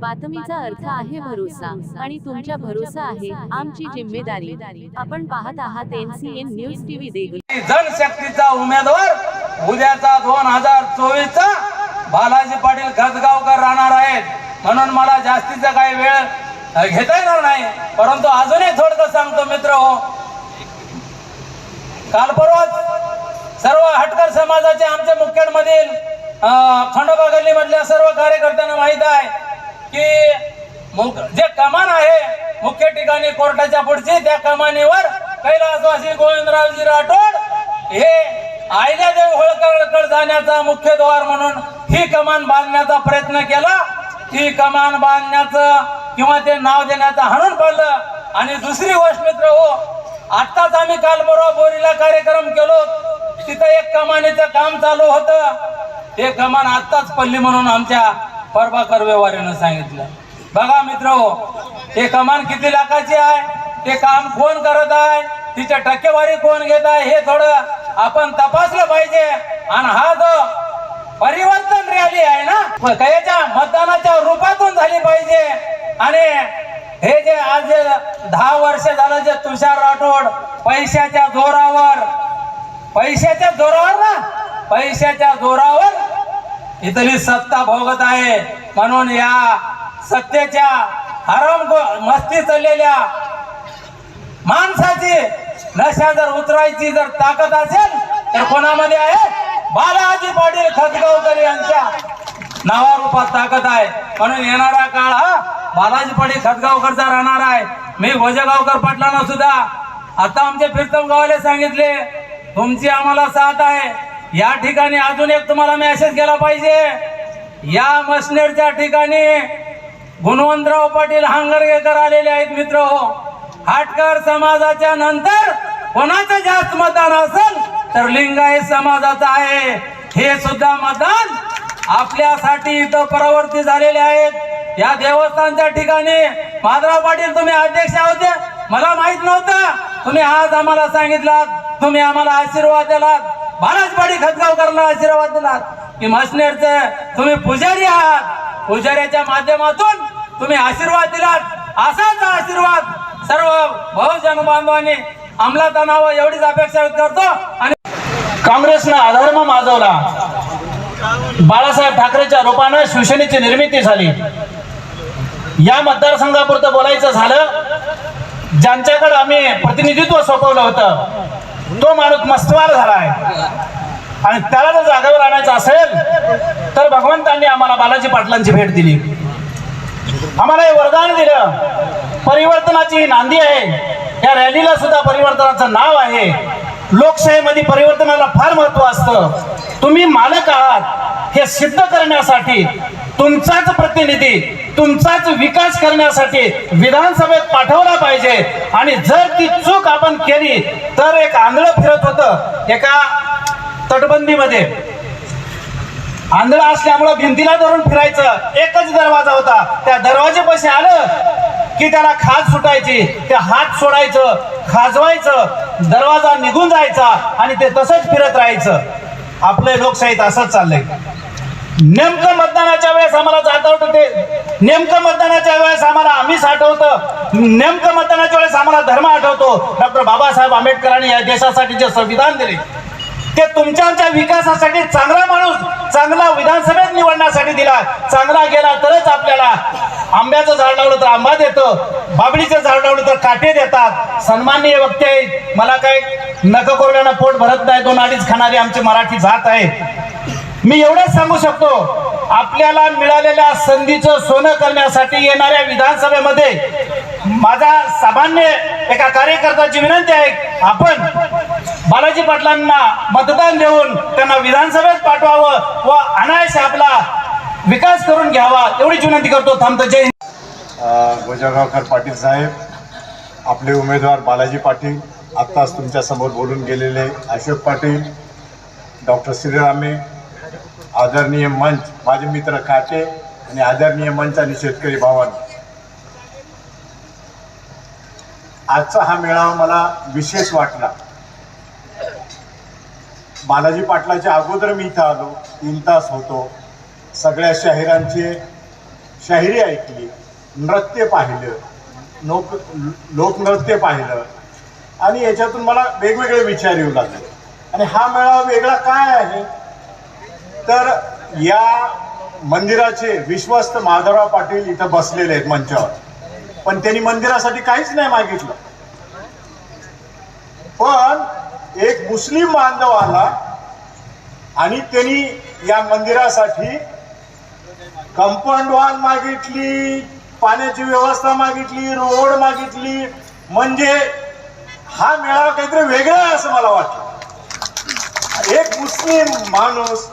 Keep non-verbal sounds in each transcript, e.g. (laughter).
बातमीचा अर्थ आहे भरोसा आणि तुमच्या भरोसा आहे आमची जिम्मेदारी. आपण पाहत आहात एनसीएन न्यूज टीव्ही देगलूर. जनशक्तीचा उमेदवार उद्याचा दोन हजार चोवीस चा बालाजी पाटील खतगावकर राहणार आहेत. म्हणून मला जास्तीचा काही वेळ घेता येणार नाही. परंतु अजूनही थोडं सांगतो मित्र हो. काल परवाच सर्व हटकर समाजाचे आमच्या मुखेडमधील अं, खंडोबा गल्ली मधल्या सर्व कार्यकर्त्यांना माहीत आहे. की मुख- जे कमान आहे मुख्य ठिकाणी कोर्टाच्या पुढची त्या कमानीवर कैलासवासी गोविंदरावजी राठोड हे आयल्यादेव होळकरकडे जाण्याचा मुख्य द्वार म्हणून ही कमान बांधण्याचा प्रयत्न केला. ही कमान बांधण्याचं किंवा ते नाव देण्याचं हाणून पडलं. आणि दुसरी गोष्ट मित्र हो आत्ताच आम्ही काल परवा बोरीला कार्यक्रम केलो. तिथं एक कमानीचं काम चालू होतं. ते कमान आत्ताच पडली म्हणून आमच्या प्रभाकर व्यवहारीनं सांगितलं. बघा मित्र हो ते कमान किती लाखाची आहे? ते काम कोण करत आहे? तिच्या टक्केवारी कोण घेत आहे? हे थोडं आपण तपासलं पाहिजे. आणि हा जो परिवर्तन रॅली आहे ना कयाच्या मतदानाच्या रूपातून झाली पाहिजे. आणि हे जे आज जे दहा वर्ष झालं जे तुषार राठोड पैशाच्या जोरावर पैशाच्या जोरावर ना पैशाच्या जोरावर इथली सत्ता भोगत आहे. म्हणून या सत्तेच्या हरम मस्ती चाललेल्या माणसाची नशा जर उतरायची जर ताकद असेल तर कोणामध्ये आहे? बालाजी पाटील खतगावकर यांच्या नावारूपात ताकद आहे. म्हणून येणारा काळ हा बालाजी पाटील खतगावकरचा राहणार आहे. मी भोजगावकर पाटलांना सुद्धा आता आमचे प्रीतम गावाले सांगितले तुमची आम्हाला साथ आहे. या ठिकाणी अजून एक तुम्हाला मेसेज केला पाहिजे. या मसनेरच्या ठिकाणी गुणवंतराव पाटील हांगरगेकर आलेले आहेत मित्र. हो हाटकर समाजाच्या नंतर कोणाचं जास्त मतदान असेल तर लिंगायत समाजाचं आहे. हे सुद्धा मतदान आपल्यासाठी इथं परावर्ती झालेले आहेत. या देवस्थानच्या ठिकाणी माधवराव पाटील तुम्ही अध्यक्ष होते मला माहीत नव्हतं. तुम्ही आज आम्हाला सांगितलात. तुम्ही आम्हाला आशीर्वाद दिलात. बालाज खतगावकरला आशीर्वाद दिलात की मसनेरचे तुम्ही पुजारी आहात. पुजाऱ्याच्या माध्यमातून तुम्ही आशीर्वाद दिलात. असाच आशीर्वाद सर्व बहुजन बांधवांनी अंमलात आणावं एवढीच अपेक्षा करतो. आणि काँग्रेसनं अधर्म माजवला. बाळासाहेब ठाकरेच्या रूपानं शिवसेनेची निर्मिती झाली. या मतदारसंघापुरतं बोलायचं झालं. ज्यांच्याकडे आम्ही प्रतिनिधित्व सोपवलं होतं तो माणूस मस्तवार आहे आणि त्याला जर जागेवर आणायचं असेल तर भगवंतांनी आम्हाला बालाजी पाटलांची भेट दिली. आम्हाला हे वरदान दिलं. परिवर्तनाची नांदी आहे. या रॅलीला सुद्धा परिवर्तनाचं नाव आहे. लोकशाहीमध्ये परिवर्तनाला फार महत्त्व असतं. तुम्ही मालक आहात हे सिद्ध करण्यासाठी तुमचाच प्रतिनिधी तुमचाच विकास करण्यासाठी विधानसभेत पाठवला पाहिजे. आणि जर ती चूक आपण केली तर एक आंधळं फिरत होतं. एका तटबंदीमध्ये. आंधळं असल्यामुळं भिंतीला धरून फिरायचं. एकच दरवाजा होता. त्या दरवाजेपाशी आलं की त्याला खाज सुटायची. ते हात सोडायचं खाजवायचं. दरवाजा निघून जायचा आणि ते तसंच फिरत राहायचं. आपलं लोकशाहीत असंच चाललंय. नेमकं मतदानाच्या वेळेस आम्हाला जात ते. नेमकं मतदानाच्या वेळेस आम्हाला आम्हीच आठवतं नेमकं मतदानाच्या वेळेस आम्हाला धर्म आठवतो. डॉक्टर बाबासाहेब आंबेडकरांनी या देशासाठी जे संविधान दिले ते तुमच्या विकासासाठी चांगला माणूस चांगला विधानसभेत निवडण्यासाठी दिला. चांगला गेला तरच आपल्याला आंब्याचं झाड लावलं तर आंबा देतो बाबडीचं झाड लावलं तर काटे देतात. सन्माननीय वक्ते मला काय नख कोरड्यानं पोट भरत नाही दोन अडीच खाणारी आमची मराठी जात आहे. मी एवढंच सांगू शकतो आपल्याला मिळालेल्या संधीचं सोनं करण्यासाठी येणाऱ्या विधानसभेमध्ये माझा सामान्य एका कार्यकर्त्याची विनंती आहे आपण बालाजी पाटलांना मतदान देऊन त्यांना विधानसभेत पाठवावं व अनायश आपला विकास करून घ्यावा एवढीच विनंती करतो. थांबतो जय गोजगावकर पाटील साहेब आपले उमेदवार बालाजी पाटील आत्ताच तुमच्यासमोर बोलून गेलेले अशोक पाटील डॉक्टर श्रीरामे आदरणीय मंच माझे मित्र काटे आणि आदरणीय मंच आणि शेतकरी भावांनो. आजचा हा मेळावा मला विशेष वाटला. बालाजी पाटलाच्या अगोदर मी इथं आलो तीन तास होतो. सगळ्या शाहिरांचे शाहिरी ऐकली नृत्य पाहिलं लोक लोकनृत्य पाहिलं. आणि याच्यातून मला वेगवेगळे विचार येऊ लागले. आणि हा मेळावा वेगळा काय आहे? तर या मंदिराचे विश्वस्त माधवराव पाटील इथं बसलेले आहेत मंचावर. पण त्यांनी मंदिरासाठी काहीच नाही मागितलं. पण एक मुस्लिम बांधव आला आणि त्यांनी या मंदिरासाठी कंपाऊंड वॉल मागितली पाण्याची व्यवस्था मागितली रोड मागितली. म्हणजे हा मेळावा काहीतरी वेगळा आहे असं मला वाटतं एक मुस्लिम माणूस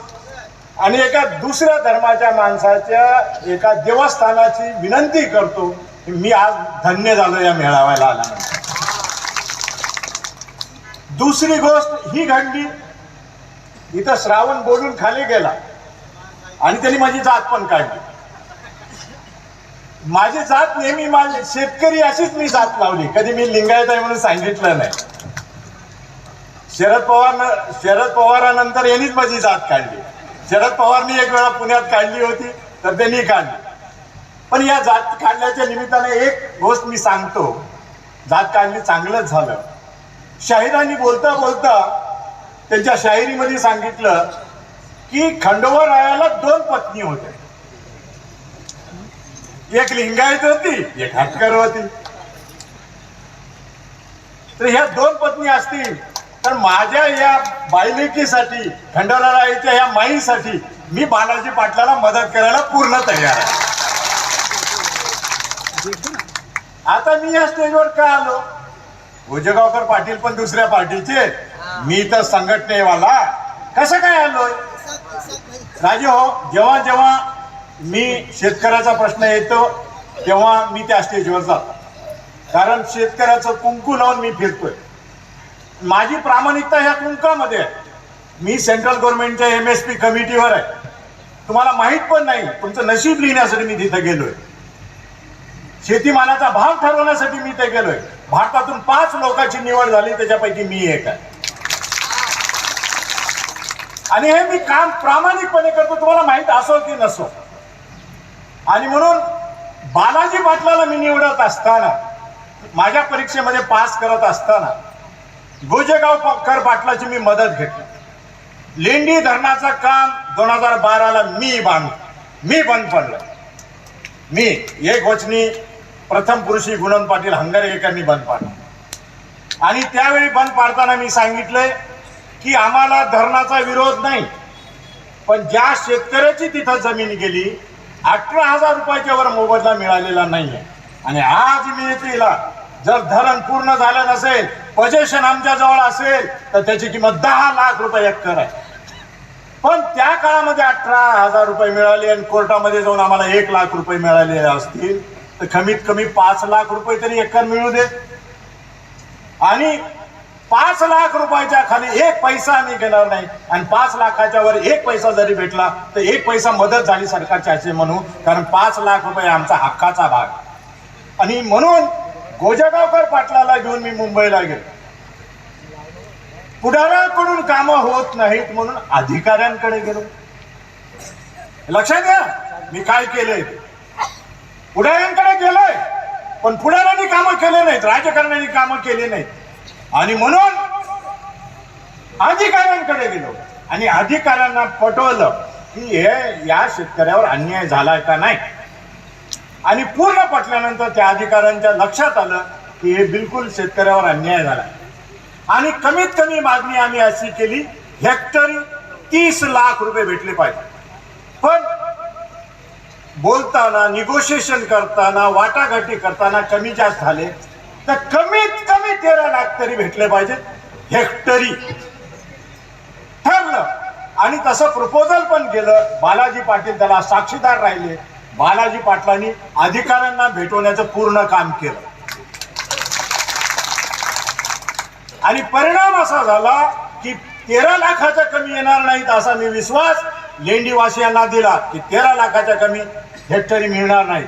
आणि एका दुसऱ्या धर्माच्या माणसाच्या एका देवस्थानाची विनंती करतो मी आज धन्य झालो या मेळाव्याला आल्यानंतर. दुसरी गोष्ट ही घडली. इथं श्रावण बोलून खाली गेला. आणि त्यांनी माझी जात पण काढली. माझी जात नेहमी माझी शेतकरी अशीच मी जात लावली. कधी मी लिंगायत आहे म्हणून सांगितलं नाही. शरद पवार शरद पवारानंतर यांनीच माझी जात काढली. शरद पवारनी एक वेळा पुण्यात काढली होती तर त्यांनी काढली. पण या जात काढल्याच्या निमित्ताने एक गोष्ट मी सांगतो. जात काढली चांगलंच झालं. शाहिरांनी बोलता बोलता त्यांच्या शाहिरीमध्ये सांगितलं की खंडोबा रायाला दोन पत्नी होत्या. एक लिंगायत होती एक हटकर होती. तर ह्या दोन पत्नी असतील तर माझ्या या बायलेकीसाठी खंडोबा या माईसाठी मी बालाजी पाटलाला मदत करायला पूर्ण तयार आहे. आता मी या स्टेजवर का आलो? भुजगावकर पाटील पण दुसऱ्या पार्टीचे मी तर संघटनेवाला. कसं काय आलोय? राजे हो जेव्हा जेव्हा मी शेतकऱ्याचा प्रश्न येतो तेव्हा मी त्या स्टेजवर जातो. कारण शेतकऱ्याचं कुंकू लावून मी फिरतोय. माझी प्रामाणिकता ह्या कुंकामध्ये आहे. मी सेंट्रल गव्हर्नमेंटच्या एम एस पी कमिटीवर आहे. तुम्हाला माहीत पण नाही तुमचं नशीब लिहिण्यासाठी मी तिथे गेलोय. शेतीमालाचा भाव ठरवण्यासाठी मी ते गेलोय. भारतातून पाच लोकांची निवड झाली त्याच्यापैकी मी एक आहे. आणि हे मी काम प्रामाणिकपणे करतो तुम्हाला माहीत असो की नसो. आणि म्हणून बालाजी पाटलाला मी निवडत असताना माझ्या परीक्षेमध्ये पास करत असताना गोजेगाव कर पाटलाची मी मदत घेतली. लेंडी धरणाचं काम दोन हजार बाराला मी बांध मी बंद पडलं. मी एक वचनी प्रथम पुरुषी गुणन पाटील हंगारेकरांनी बंद पाडलं. आणि त्यावेळी बंद पाडताना मी सांगितलंय की आम्हाला धरणाचा विरोध नाही. पण ज्या शेतकऱ्याची तिथं जमीन गेली अठरा हजार रुपयाच्या वर मोबदला मिळालेला नाहीये. आणि आज मी तिला जर धरण पूर्ण झालं नसेल पजेशन आमच्या जवळ असेल तर त्याची किंमत दहा लाख रुपये एकर आहे. पण त्या काळामध्ये अठरा हजार रुपये मिळाले आणि कोर्टामध्ये जाऊन आम्हाला एक लाख रुपये मिळाले असतील तर कमीत कमी पाच लाख रुपये तरी एकर मिळू दे. आणि पाच लाख रुपयाच्या खाली एक पैसा आम्ही घेणार नाही. आणि पाच लाखाच्या वर एक पैसा जरी भेटला तर एक पैसा मदत झाली सरकारच्या असे म्हणू कारण पाच लाख रुपये आमचा हक्काचा भाग. आणि म्हणून गोजगावकर पाटलाला घेऊन मी मुंबईला गेलो. पुढाऱ्याकडून कामं होत नाहीत म्हणून अधिकाऱ्यांकडे गेलो. लक्षात घ्या मी काय केलंय? पुढाऱ्यांकडे गेलोय पण पुढाऱ्यांनी कामं केले नाहीत राजकारण्यांनी कामं केले नाहीत. आणि म्हणून अधिकाऱ्यांकडे गेलो. आणि अधिकाऱ्यांना पटवलं की हे या शेतकऱ्यावर अन्याय झालाय का नाही? आणि पूर्ण पटल्यानंतर त्या अधिकाऱ्यांच्या लक्षात आलं की हे बिलकुल शेतकऱ्यावर अन्याय झाला. आणि कमीत कमी मागणी आम्ही अशी केली हेक्टरी तीस लाख रुपये भेटले पाहिजे. पण बोलताना निगोशिएशन करताना वाटाघाटी करताना कमी जास्त झाले तर कमीत कमी तेरा लाख तरी भेटले पाहिजे हेक्टरी. ठरलं. आणि तसं प्रपोजल पण केलं. बालाजी पाटील त्याला साक्षीदार राहिले. बालाजी पाटलांनी अधिकाऱ्यांना भेटवण्याचं पूर्ण काम केलं. आणि परिणाम असा झाला की तेरा लाखाच्या कमी येणार नाहीत असा मी विश्वास लेंडीवासियांना दिला की तेरा लाखाच्या कमी हेक्टरी मिळणार नाही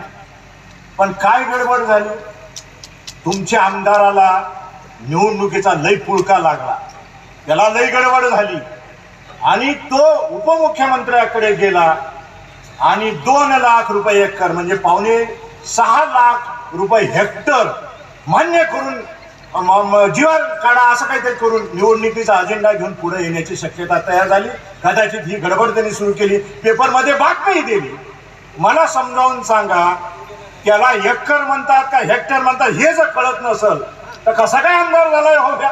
पण काय गडबड झाली? तुमच्या आमदाराला निवडणुकीचा लय पुळका लागला. त्याला लय गडबड झाली. आणि तो उपमुख्यमंत्र्याकडे गेला. आणि दोन लाख रुपये एकर म्हणजे पावणे सहा लाख रुपये हेक्टर मान्य करून जीवन काढा असं काहीतरी करून निवडणुकीचा अजेंडा घेऊन पुढे येण्याची शक्यता तयार झाली. कदाचित ही गडबड त्यांनी सुरू केली. पेपरमध्ये बातमी दिली. मला समजावून सांगा त्याला एकर म्हणतात का हेक्टर म्हणतात हे जर कळत नसल तर कसा काय आमदार झालाय हो द्या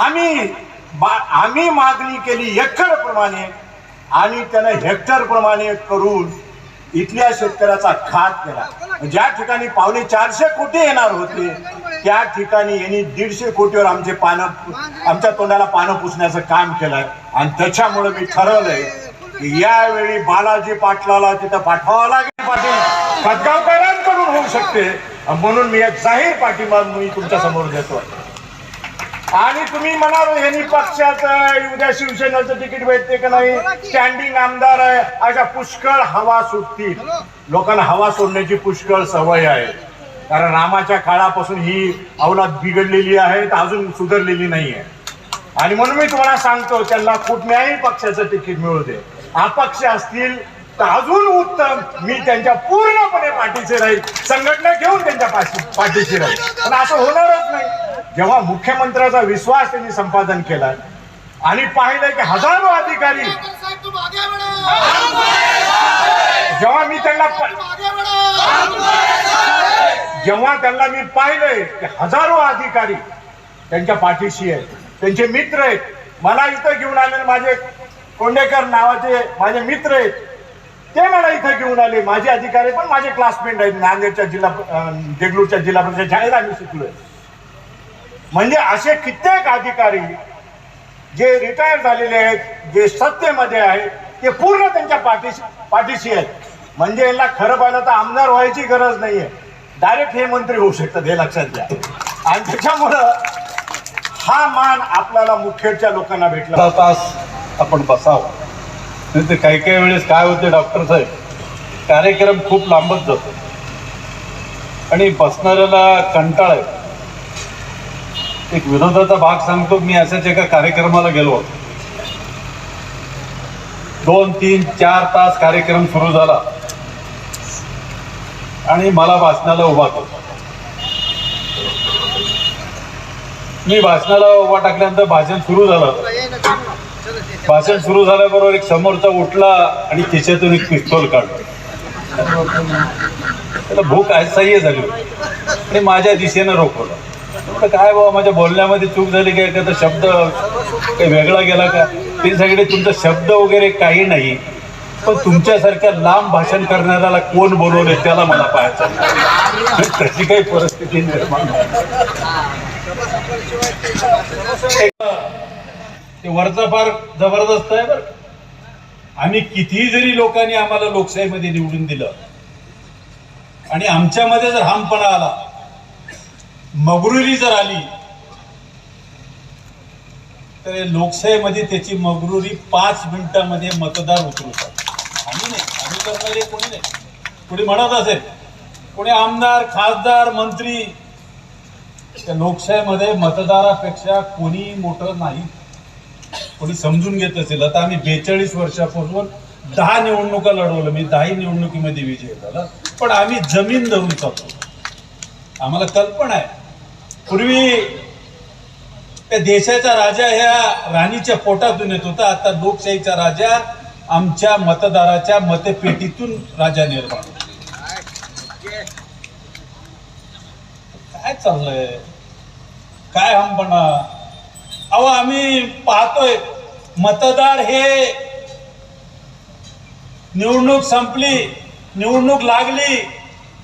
आम्ही बा- आम्ही मागणी केली एकर प्रमाणे आणि त्यानं हेक्टर प्रमाणे करून इथल्या शेतकऱ्याचा खात केला. ज्या ठिकाणी पावणे चारशे कोटी येणार होते त्या ठिकाणी यांनी दीडशे कोटीवर आमचे पानं आमच्या तोंडाला पानं पुसण्याचं काम केलंय. आणि त्याच्यामुळे मी ठरवलंय की यावेळी बालाजी पाटलाला तिथं पाठवावं लागेल पाटील. खतगावकरांकडून होऊ शकते. म्हणून मी एक जाहीर पाठिंबा मी तुमच्यासमोर देतो आणि तुम्ही म्हणाल यांनी पक्षाचं उद्या शिवसेनेचं तिकीट भेटते का नाही? स्टँडिंग आमदार आहे अशा पुष्कळ हवा सुटतील. लोकांना हवा सोडण्याची पुष्कळ सवय आहे. कारण रामाच्या काळापासून ही अवलाद बिघडलेली आहे तर अजून सुधारलेली नाही आहे. आणि म्हणून मी तुम्हाला सांगतो त्यांना कुठल्याही पक्षाचं तिकीट मिळू दे. अपक्ष असतील तर अजून उत्तम. मी त्यांच्या पूर्णपणे पाठीशी राहील. संघटना घेऊन त्यांच्या पाठीशी राहील. पण असं होणारच नाही. जेव्हा मुख्यमंत्र्याचा विश्वास त्यांनी संपादन केला आणि पाहिलं की हजारो अधिकारी जेव्हा मी त्यांना प- जेव्हा त्यांना मी पाहिलंय की हजारो अधिकारी त्यांच्या पाठीशी आहेत त्यांचे मित्र आहेत. मला इथं घेऊन आले माझे कोंडेकर नावाचे माझे मित्र आहेत. ते मला इथं घेऊन आले. माझे अधिकारी पण माझे क्लासमेट आहेत. नांदेडच्या जिल्हा देगलूरच्या जिल्हा परिषद शाळेत आम्ही शिकलोय. म्हणजे असे कित्येक अधिकारी जे रिटायर झालेले आहेत जे सत्तेमध्ये आहेत ते पूर्ण त्यांच्या पाठीशी पाठीशी आहेत. म्हणजे यांना खरं पाहिलं तर आमदार व्हायची गरज नाहीये. डायरेक्ट हे मंत्री होऊ शकतात हे लक्षात घ्या. आणि त्याच्यामुळं हा मान आपल्याला मुखेडच्या लोकांना भेटला तास आपण बसावं. नाही तर काही काही वेळेस काय होते डॉक्टर साहेब? कार्यक्रम खूप लांबत जातो. आणि बसणाऱ्याला कंटाळ आहे एक विनोदाचा भाग सांगतो मी अशाच एका कार्यक्रमाला गेलो. होतो दोन तीन चार तास कार्यक्रम सुरू झाला. आणि मला भाषणाला उभा केला. मी भाषणाला उभा टाकल्यानंतर भाषण सुरू झालं. भाषण सुरू झाल्याबरोबर एक समोरचा उठला आणि खिशातून एक पिस्तोल काढला. त्याला भूक असह्य झाली आणि माझ्या दिशेनं रोखवलं. म्हटलं काय बाबा माझ्या बोलण्यामध्ये चूक झाली का एखादा शब्द काही वेगळा गेला का? ते सगळे तुमचा शब्द वगैरे काही नाही. पण तुमच्यासारख्या लांब भाषण करणाऱ्याला कोण बोलवले त्याला मला पाहायचं (laughs) तशी काही परिस्थिती निर्माण ते वरचा फार जबरदस्त आहे बरं. आम्ही कितीही जरी लोकांनी आम्हाला लोकशाहीमध्ये निवडून दिलं आणि आमच्यामध्ये जर हामपणा आला मगरुरी जर आली तर लोकशाहीमध्ये त्याची मगरुरी पाच मिनिटामध्ये मतदार उतरवतात आम्ही नाही. आम्ही करणारे कोणी नाही. कोणी म्हणत असेल कोणी आमदार खासदार मंत्री त्या लोकशाहीमध्ये मतदारापेक्षा कोणी मोठं नाही. कोणी समजून घेत असेल. आता आम्ही बेचाळीस वर्षापासून दहा निवडणुका लढवलं. मी दहाही निवडणुकीमध्ये विजय झाला. पण आम्ही जमीन धरून चालतो आम्हाला कल्पना आहे. पूर्वी त्या देशाचा राजा ह्या राणीच्या पोटातून येत होता. आता लोकशाहीचा राजा आमच्या मतदाराच्या मतपेटीतून राजा निर्माण काय चाललंय? काय हमपणा अहो आम्ही पाहतोय मतदार हे निवडणूक संपली निवडणूक लागली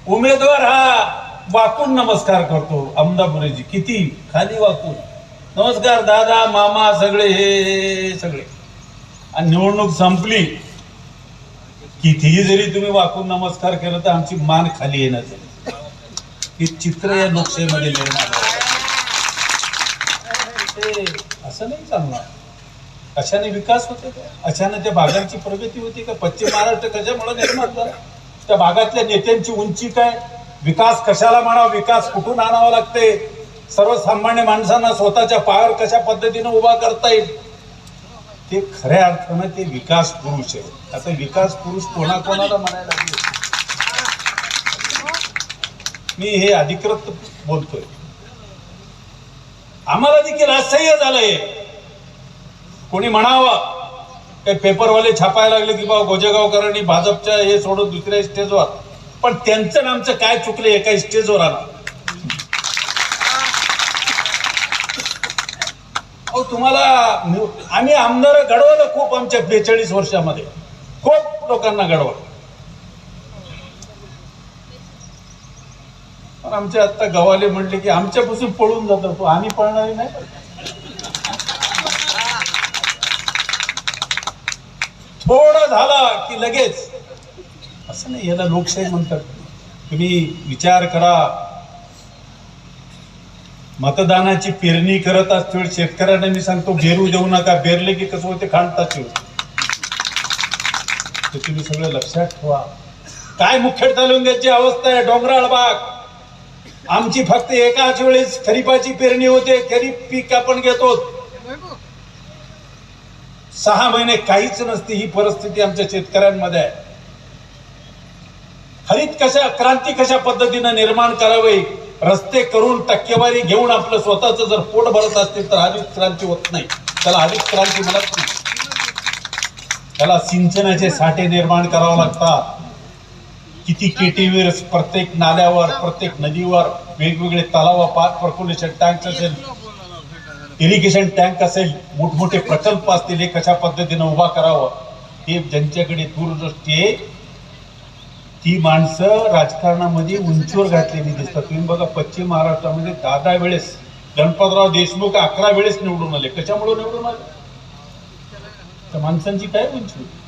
उमेदवार हा वाकून नमस्कार करतो अमदापुरेजी. किती खाली वाकून. नमस्कार दादा मामा सगळे हे सगळे. आणि निवडणूक संपली. कितीही जरी तुम्ही वाकून नमस्कार केलं तर आमची मान खाली येणार हे चित्र या लोकशाहीमध्ये निर्माण ते असं नाही चालणार. अशाने विकास होते का अशाने त्या भागांची प्रगती होती का? पश्चिम महाराष्ट्र कशामुळे निर्माण झाला? त्या भागातल्या नेत्यांची उंची काय? विकास कशाला म्हणावा? विकास कुठून आणावा लागते? सर्वसामान्य माणसांना स्वतःच्या पायावर कशा पद्धतीने उभा करता येईल? ते खऱ्या अर्थानं ते विकास पुरुष आहे आता विकास पुरुष कोणाकोणाला म्हणायला लागले? मी हे अधिकृत बोलतोय. आम्हाला देखील असह्य झालंय. कोणी म्हणावं? काही पेपरवाले छापायला लागले की बाबा गोजेगावकरांनी भाजपच्या हे सोडून दुसऱ्या स्टेजवर पण त्यांचं आमचं काय चुकलं एका स्टेजवर आलं. अहो तुम्हाला आम्ही आमदार घडवलं खूप आमच्या बेचाळीस वर्षामध्ये. खूप लोकांना घडवलं. पण आमचे आता गव्हाले म्हटले की आमच्यापासून पळून जातो तो आम्ही पळणारी नाही. थोडं झालं की लगेच असं नाही याला लोकशाही म्हणतात. तुम्ही विचार करा. मतदानाची पेरणी करत असतो शेतकऱ्यांना मी सांगतो बेरू देऊ नका. बेरले की कसं होते खाणतात ते. तुम्ही सगळं लक्षात ठेवा. काय मुखेड तालुक्याची अवस्था आहे डोंगराळ भाग आमची फक्त एकाच वेळेस खरीपाची पेरणी होते खरीप पीक आपण घेतो. सहा महिने काहीच नसते ही परिस्थिती आमच्या शेतकऱ्यांमध्ये आहे. हरित कशा क्रांती कशा पद्धतीनं निर्माण करावी रस्ते करून टक्केवारी घेऊन आपलं स्वतःच जर पोट भरत असतील तर हरित क्रांती होत नाही. त्याला हरित क्रांती म्हणत नाही. त्याला सिंचनाचे साठे निर्माण करावे लागतात. किती केटीवीर प्रत्येक नाल्यावर प्रत्येक नदीवर वेगवेगळे तलाव पाच पर्क्युलेशन टँक असेल इरिगेशन टँक असेल मोठमोठे प्रकल्प असतील हे कशा पद्धतीनं उभा करावं हे ज्यांच्याकडे दूरदृष्टी आहे ती माणसं राजकारणामध्ये उंचीवर घातलेली दिसतात. तुम्ही बघा पश्चिम महाराष्ट्रामध्ये दहा दहा वेळेस गणपतराव देशमुख अकरा वेळेस निवडून आले. कशामुळे निवडून आले? तर माणसांची काय उंची होती?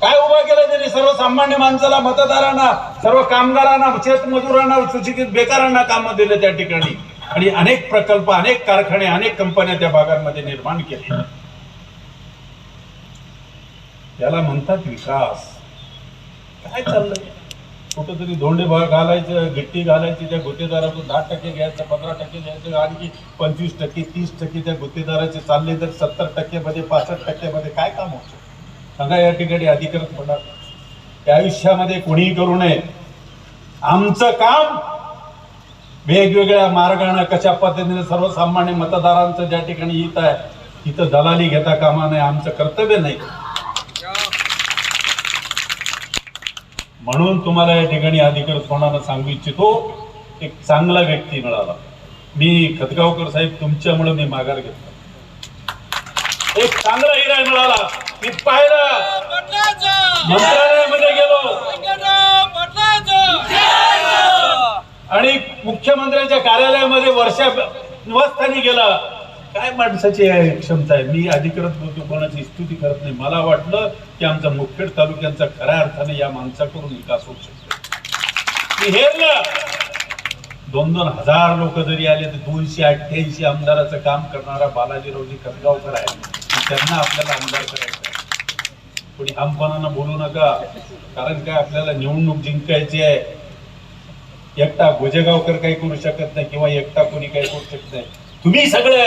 काय उभा केला त्यांनी? सर्वसामान्य माणसाला मतदारांना सर्व कामगारांना शेतमजुरांना सुशिक्षित बेकारांना कामं दिले त्या ठिकाणी. आणि अनेक प्रकल्प अनेक कारखाने अनेक कंपन्या त्या भागांमध्ये निर्माण केले याला म्हणतात विकास. काय चाललंय? कुठंतरी धोंडे घालायचं गिट्टी घालायची त्या गुत्तेदारातून दहा टक्के घ्यायचं पंधरा टक्के घ्यायचं आणखी पंचवीस टक्के तीस टक्के त्या गुत्तेदाराचे चालले तर सत्तर टक्केमध्ये पासष्ट टक्क्यामध्ये काय काम होतं सांगा या ठिकाणी अधिकृतपणा त्या आयुष्यामध्ये कोणीही करू नये. आमचं काम वेगवेगळ्या मार्गाने कशा पद्धतीने सर्वसामान्य मतदारांचं ज्या ठिकाणी हित आहे तिथं दलाली घेता कामा नये आमचं कर्तव्य नाही. म्हणून तुम्हाला या ठिकाणी अधिकृतपणानं सांगू इच्छितो एक चांगला व्यक्ती मिळाला. मी खतगावकर साहेब तुमच्यामुळे मी माघार घेतला. एक चांगला हिरा मिळाला. मी पाहिलं. मंत्रालयामध्ये गेलो. आणि मुख्यमंत्र्यांच्या कार्यालयामध्ये वर्षा निवासस्थानी गेला. काय माणसाची क्षमता आहे? मी अधिकृत बोलतो कोणाची स्तुती करत नाही. मला वाटलं की आमचा मुखेड तालुक्यांचा खऱ्या अर्थाने या माणसाकडून विकास होऊ शकतो. मी हेरलं. दोन दोन हजार लोक जरी आले तर दोनशे अठ्ठ्याऐंशी आमदाराचं काम करणारा बालाजीरावजी कसगावकर आहे त्यांना आपल्याला आमदार करायचं आहे. कोणी आमपणानं बोलू नका. कारण काय आपल्याला निवडणूक जिंकायची आहे. एकटा गोजेगावकर काही करू शकत नाही किंवा एकटा कोणी काही करू शकत नाही. तुम्ही सगळे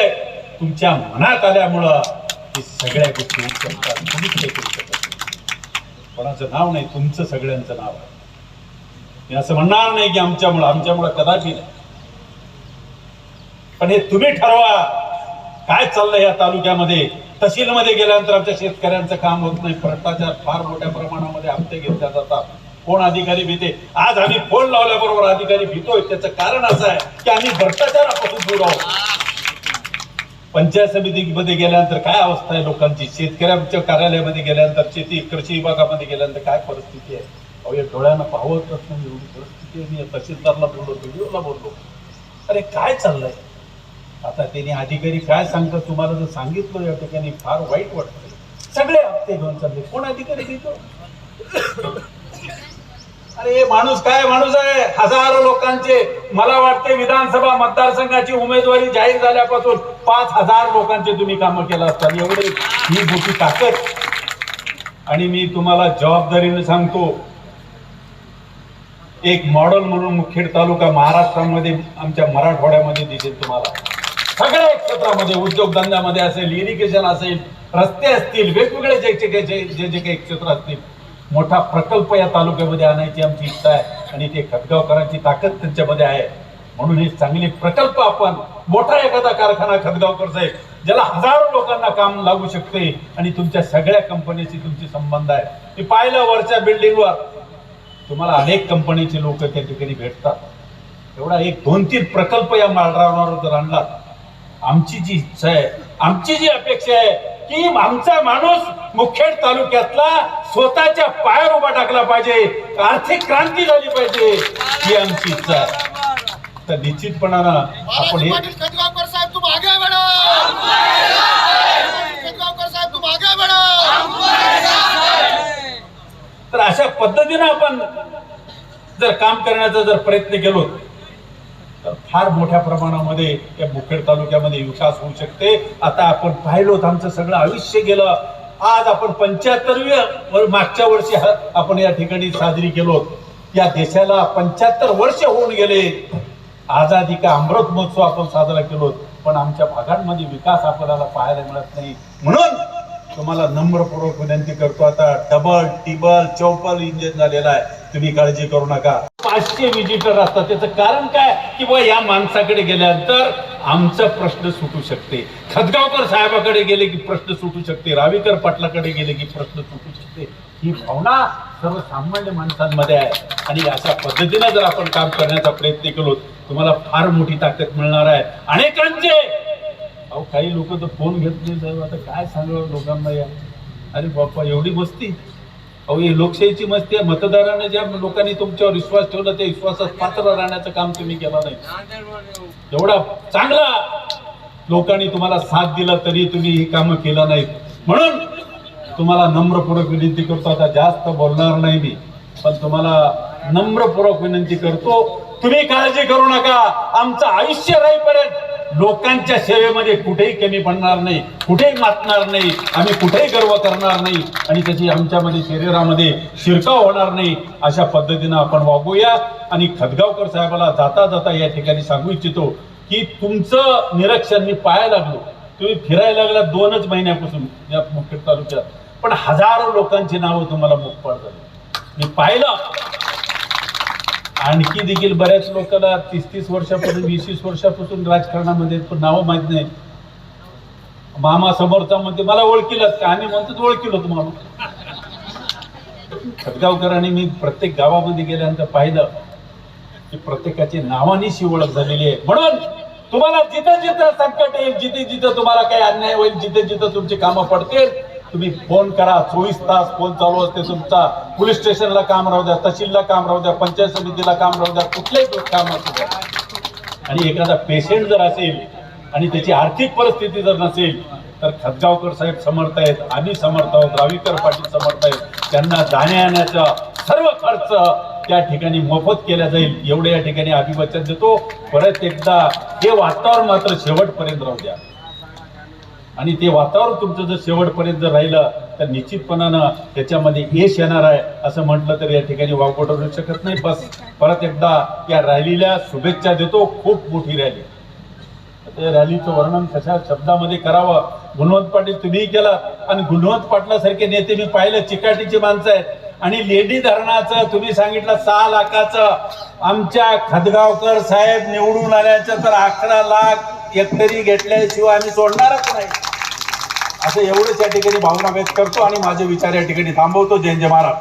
तुमच्या मनात आल्यामुळं हे सगळ्या गोष्टी होऊ शकतात काही करू शकत नाही. कोणाचं नाव नाही तुमचं सगळ्यांचं नाव आहे. मी असं म्हणणार नाही की आमच्यामुळं आमच्यामुळं कदाचित नाही. पण हे तुम्ही ठरवा काय चाललंय या तालुक्यामध्ये? तहसीलमध्ये गेल्यानंतर आमच्या शेतकऱ्यांचं काम होत नाही. भ्रष्टाचार फार मोठ्या प्रमाणामध्ये हप्ते घेतल्या जातात. कोण अधिकारी भीते? आज आम्ही फोन लावल्याबरोबर अधिकारी भीतोय. त्याचं कारण असं आहे की आम्ही भ्रष्टाचारापासून दूर आहोत. पंचायत समितीमध्ये गेल्यानंतर काय अवस्था आहे लोकांची? शेतकऱ्यांच्या कार्यालयामध्ये गेल्यानंतर शेती कृषी विभागामध्ये गेल्यानंतर काय परिस्थिती आहे? अहो या डोळ्यानं पाहतच नाही एवढी परिस्थिती आहे. मी तहसीलदारला बोललो व्हिडिओला बोललो. अरे काय चाललंय? आता त्यांनी अधिकारी काय सांगतात तुम्हाला जर सांगितलं या ठिकाणी फार वाईट वाटतं सगळे हप्ते घेऊन चालले. कोण अधिकारी देतो? अरे हे माणूस काय माणूस आहे? हजारो लोकांचे. मला वाटते विधानसभा मतदारसंघाची उमेदवारी जाहीर झाल्यापासून पाच हजार लोकांचे तुम्ही कामं केलं असतात एवढे ही मोठी ताकद. आणि मी तुम्हाला जबाबदारीने सांगतो एक मॉडेल म्हणून मुखेड तालुका महाराष्ट्रामध्ये आमच्या मराठवाड्यामध्ये दिसेल तुम्हाला. सगळ्या क्षेत्रामध्ये उद्योगधंद्यामध्ये असेल इरिगेशन असेल रस्ते असतील वेगवेगळे जे जे जे जे जे काही क्षेत्र असतील मोठा प्रकल्प या तालुक्यामध्ये आणायची आमची इच्छा आहे. आणि ते खतगावकरांची ताकद त्यांच्यामध्ये आहे. म्हणून हे चांगले प्रकल्प आपण मोठा एखादा कारखाना खतगावकर साहेब ज्याला हजारो लोकांना काम लागू शकते आणि तुमच्या सगळ्या कंपनीशी तुमचे संबंध आहे. मी पाहिलं वरच्या बिल्डिंगवर. तुम्हाला अनेक कंपनीचे लोक त्या ठिकाणी भेटतात. एवढा एक दोन तीन प्रकल्प या मालरावणार जर आणला आमची जी इच्छा आहे आमची जी अपेक्षा आहे की आमचा माणूस मुखेड तालुक्यातला स्वतःच्या पायावर उभा टाकला पाहिजे. आर्थिक क्रांती झाली पाहिजे. ही आमची इच्छा आहे. तर निश्चितपणानं आपण तर अशा पद्धतीनं आपण जर काम करण्याचा जर प्रयत्न केलो तर फार मोठ्या प्रमाणामध्ये या मुखेड तालुक्यामध्ये विकास होऊ शकते. आता आपण पाहिलोत आमचं सगळं आयुष्य गेलं. आज आपण पंच्याहत्तरवी मागच्या वर्षी आपण या ठिकाणी साजरी केलो. या देशाला पंच्याहत्तर वर्ष होऊन गेले. आझादी का अमृत महोत्सव आपण साजरा केलो. पण आमच्या भागांमध्ये विकास आपल्याला पाहायला मिळत नाही. म्हणून तुम्हाला नम्रपूर्वक विनंती करतो. आता डबल टिबल चौपल इंजिन झालेला आहे. तुम्ही काळजी करू नका. पाचशे विजिटर असतात. त्याचं कारण काय? की बुवा या माणसाकडे गेल्यानंतर आमचा प्रश्न सुटू शकते. खतगावकर साहेबाकडे गेले की प्रश्न सुटू शकते. रावीकर पाटलाकडे गेले की प्रश्न सुटू शकते. ही भावना सर्वसामान्य माणसांमध्ये आहे. आणि अशा पद्धतीनं जर आपण काम करण्याचा प्रयत्न केलो तुम्हाला फार मोठी ताकद मिळणार आहे. अनेकांचे अहो काही लोक तर फोन घेत नाही साहेब. आता काय सांगावं लोकांना या? अरे बाप्पा एवढी मस्ती? अहो ही लोकशाहीची मस्ती आहे. मतदाराने ज्या लोकांनी तुमच्यावर विश्वास ठेवला त्या विश्वासात पात्र राहण्याचं काम तुम्ही केलं नाही. एवढा चांगला लोकांनी तुम्हाला साथ दिला तरी तुम्ही ही कामं केलं नाहीत. म्हणून तुम्हाला नम्रपूर्वक विनंती करतो. आता जास्त बोलणार नाही मी पण तुम्हाला नम्रपूर्वक विनंती करतो. तुम्ही काळजी करू नका. आमचं आयुष्य राहीपर्यंत लोकांच्या सेवेमध्ये कुठेही कमी पडणार नाही कुठेही मातणार नाही आम्ही कुठेही गर्व करणार नाही आणि त्याची आमच्यामध्ये शरीरामध्ये शिरकाव होणार नाही अशा पद्धतीनं आपण वागूया. आणि खतगावकर साहेबाला जाता जाता या ठिकाणी सांगू इच्छितो की तुमचं निरीक्षण मी पाहायला लागलो. तुम्ही फिरायला लागला दोनच महिन्यापासून या मुखेड तालुक्यात. पण हजारो लोकांची नावं तुम्हाला मुख झाली मी पाहिलं. आणखी देखील बऱ्याच लोकांना तीस तीस वर्षापासून वीस वीस वर्षापासून राजकारणामध्ये पण नावं माहीत नाही मामा समोरचा म्हणते मला ओळखीलच का? आम्ही म्हणतो ओळखीलो तुम्हाला. खतगावकरांनी मी प्रत्येक गावामध्ये गेल्यानंतर पाहिलं की प्रत्येकाची नावानिशी ओळख झालेली आहे. म्हणून तुम्हाला जिथं जिथं संकट येईल जिथे जिथं तुम्हाला काही अन्याय होईल जिथे जिथं तुमची कामं पडतील तुम्ही फोन करा. चोवीस तास फोन चालू असते तुमचा. पोलीस स्टेशनला काम राहू द्या तहसीलला काम राहू द्या पंचायत समितीला काम राहू द्या कुठल्याही काम असू द्या. आणि एखादा पेशंट जर असेल आणि त्याची आर्थिक परिस्थिती जर नसेल तर खतगावकर साहेब समर्थ आहेत आम्ही समर्थ आहोत रावीकर पाटील समर्थ आहेत. त्यांना जाण्या येण्याचा सर्व खर्च त्या ठिकाणी मोफत केला जाईल. एवढे या ठिकाणी अभिवचन देतो. परत एकदा हे वातावरण मात्र शेवटपर्यंत राहू द्या. आणि ते वातावरण तुमचं जर शेवटपर्यंत जर राहिलं तर निश्चितपणानं त्याच्यामध्ये यश येणार आहे असं म्हटलं तर या ठिकाणी वावगोट होऊ शकत नाही. बस परत एकदा या रॅलीला शुभेच्छा देतो. खूप मोठी रॅली. त्या रॅलीचं वर्णन कशा शब्दामध्ये करावं? गुणवंत पाटील तुम्ही केला. आणि गुणवंत पाटलासारखे नेते मी पाहिलं चिकाटीची माणसं आहेत. आणि लेडी धरणाचं तुम्ही सांगितलं सहा लाखाचं. आमच्या खदगावकर साहेब निवडून आल्याचं तर अकरा लाख एकतरी घेतल्याशिवाय आम्ही सोडणारच नाही. असं एवढंच या ठिकाणी भावना व्यक्त करतो आणि माझे विचार या ठिकाणी थांबवतो. जय जय महाराज